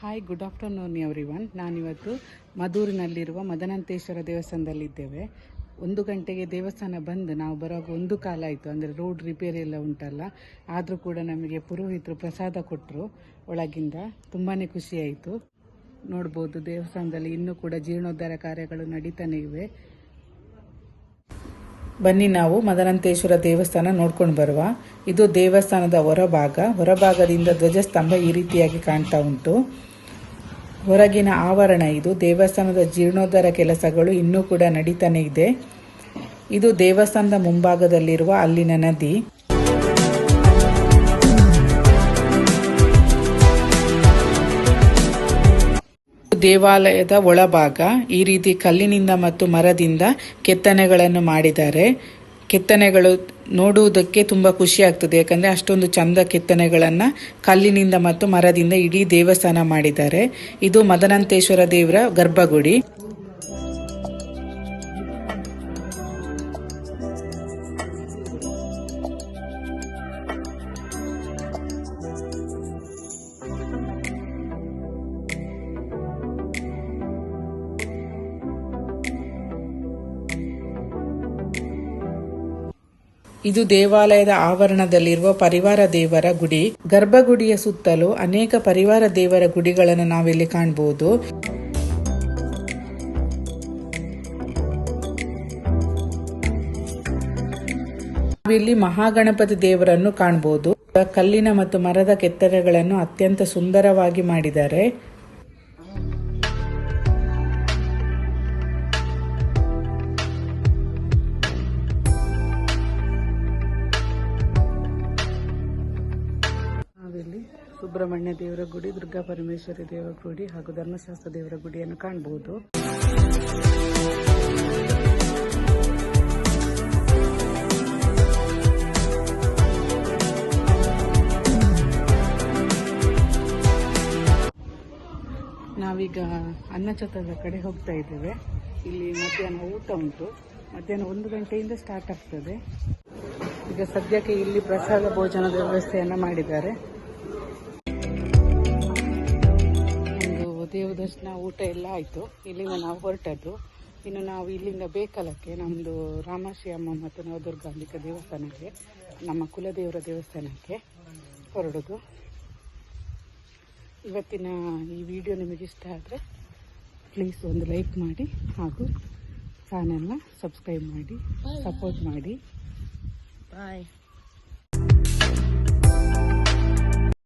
Hi good afternoon everyone ನಾನಿವತ್ತು ಮದೂರಿನಲ್ಲಿರುವ ಮದನಂತೇಶ್ವರ ದೇವಸ್ಥಾನದಲ್ಲಿದ್ದೇವೆ. ಒಂದು ಗಂಟೆಗೆ ದೇವಸ್ಥಾನ ಬಂದು ನಾವು ಬರುವಾಗ ಒಂದು ಕಾಲ ಆಯಿತು. ಅಂದರೆ ರೋಡ್ ರಿಪೇರಿ ಎಲ್ಲ ಉಂಟಲ್ಲ. ಆದರೂ ಕೂಡ ನಮಗೆ ಪುರೋಹಿತರು ಪ್ರಸಾದ ಕೊಟ್ಟರು ಒಳಗಿಂದ ತುಂಬಾ ಖುಷಿಯಾಯಿತು ನೋಡ್ಬೋದು ದೇವಸ್ಥಾನದಲ್ಲಿ ಇನ್ನೂ ಕೂಡ ಜೀರ್ಣೋದ್ಧಾರ ಕಾರ್ಯಗಳು ನಡೀತಾನೆ ಇವೆ. ಬನ್ನಿ ನಾವು ಮದನಂತೇಶ್ವರ ದೇವಸ್ಥಾನ ನೋಡ್ಕೊಂಡು ಬರುವ. ಇದು ದೇವಸ್ಥಾನದ ಹೊರಭಾಗ. ಹೊರಭಾಗದಿಂದ ಧ್ವಜಸ್ತಂಭ ಈ ರೀತಿಯಾಗಿ ಕಾಣ್ತಾ ಉಂಟು. ಹೊರಗಿನ ಆವರಣ ಇದು. ದೇವಸ್ಥಾನದ ಜೀರ್ಣೋದ್ಧಾರ ಕೆಲಸಗಳು ಇನ್ನೂ ಕೂಡ ನಡೀತಾನೆ ಇದೆ. ಇದು ದೇವಸ್ಥಾನದ ಮುಂಭಾಗದಲ್ಲಿರುವ ಅಲ್ಲಿನ ನದಿ. ದೇವಾಲಯದ ಒಳಭಾಗ. ಈ ರೀತಿ ಕಲ್ಲಿನಿಂದ ಮತ್ತು ಮರದಿಂದ ಕೆತ್ತನೆಗಳನ್ನು ಮಾಡಿದ್ದಾರೆ. ಕೆತ್ತನೆಗಳು ನೋಡುವುದಕ್ಕೆ ತುಂಬ ಖುಷಿ ಆಗ್ತದೆ. ಯಾಕಂದ್ರೆ ಅಷ್ಟೊಂದು ಚಂದ ಕೆತ್ತನೆಗಳನ್ನು ಕಲ್ಲಿನಿಂದ ಮತ್ತು ಮರದಿಂದ ಇಡೀ ದೇವಸ್ಥಾನ ಮಾಡಿದ್ದಾರೆ. ಇದು ಮದನಂತೇಶ್ವರ ದೇವರ ಗರ್ಭಗುಡಿ. ಇದು ದೇವಾಲಯದ ಆವರಣದಲ್ಲಿರುವ ಪರಿವಾರ ದೇವರ ಗುಡಿ. ಗರ್ಭಗುಡಿಯ ಸುತ್ತಲೂ ಅನೇಕ ಪರಿವಾರ ದೇವರ ಗುಡಿಗಳನ್ನು ನಾವಿಲ್ಲಿ ಕಾಣಬಹುದು ನಾವಿಲ್ಲಿ ಮಹಾಗಣಪತಿ ದೇವರನ್ನು ಕಾಣಬಹುದು ಕಲ್ಲಿನ ಮತ್ತು ಮರದ ಕೆತ್ತನೆಗಳನ್ನು ಅತ್ಯಂತ ಸುಂದರವಾಗಿ ಮಾಡಿದ್ದಾರೆ. ನಾವಿಲ್ಲಿ ಸುಬ್ರಹ್ಮಣ್ಯ ದೇವರ ಗುಡಿ, ದುರ್ಗಾ ಪರಮೇಶ್ವರಿ ದೇವರ ಗುಡಿ ಹಾಗೂ ಧರ್ಮಶಾಸ್ತ್ರ ದೇವರ ಗುಡಿಯನ್ನು ಕಾಣಬಹುದು ನಾವೀಗ ಅನ್ನಛತ್ರದ ಕಡೆ ಹೋಗ್ತಾ ಇದ್ದೇವೆ. ಇಲ್ಲಿ ಮಧ್ಯಾಹ್ನ ಊಟ ಉಂಟು. ಮಧ್ಯಾಹ್ನ ಒಂದು ಗಂಟೆಯಿಂದ ಸ್ಟಾರ್ಟ್ ಆಗ್ತದೆ. ಈಗ ಸದ್ಯಕ್ಕೆ ಇಲ್ಲಿ ಪ್ರಸಾದ ಭೋಜನದ ವ್ಯವಸ್ಥೆಯನ್ನು ಮಾಡಿದ್ದಾರೆ. ಒಂದು ದೇವ ದರ್ಶನ ಊಟ ಎಲ್ಲ ಆಯಿತು. ಇಲ್ಲಿಂದ ನಾವು ಹೊರಟದ್ದು. ಇನ್ನು ನಾವು ಇಲ್ಲಿಂದ ಬೇಕಲಕ್ಕೆ ನಮ್ಮದು ರಾಮಾಶಿ ಅಮ್ಮ ಮತ್ತು ನವದುರ್ಗಾಂಬಿಕ ದೇವಸ್ಥಾನಕ್ಕೆ, ನಮ್ಮ ಕುಲದೇವರ ದೇವಸ್ಥಾನಕ್ಕೆ ಹೊರಡೋದು. ಇವತ್ತಿನ ಈ ವಿಡಿಯೋ ನಿಮಗೆ ಇಷ್ಟ ಆದರೆ ಪ್ಲೀಸ್ ಒಂದು ಲೈಕ್ ಮಾಡಿ ಹಾಗೂ ಚಾನೆಲ್ನ ಸಬ್ಸ್ಕ್ರೈಬ್ ಮಾಡಿ ಸಪೋರ್ಟ್ ಮಾಡಿ. Bye.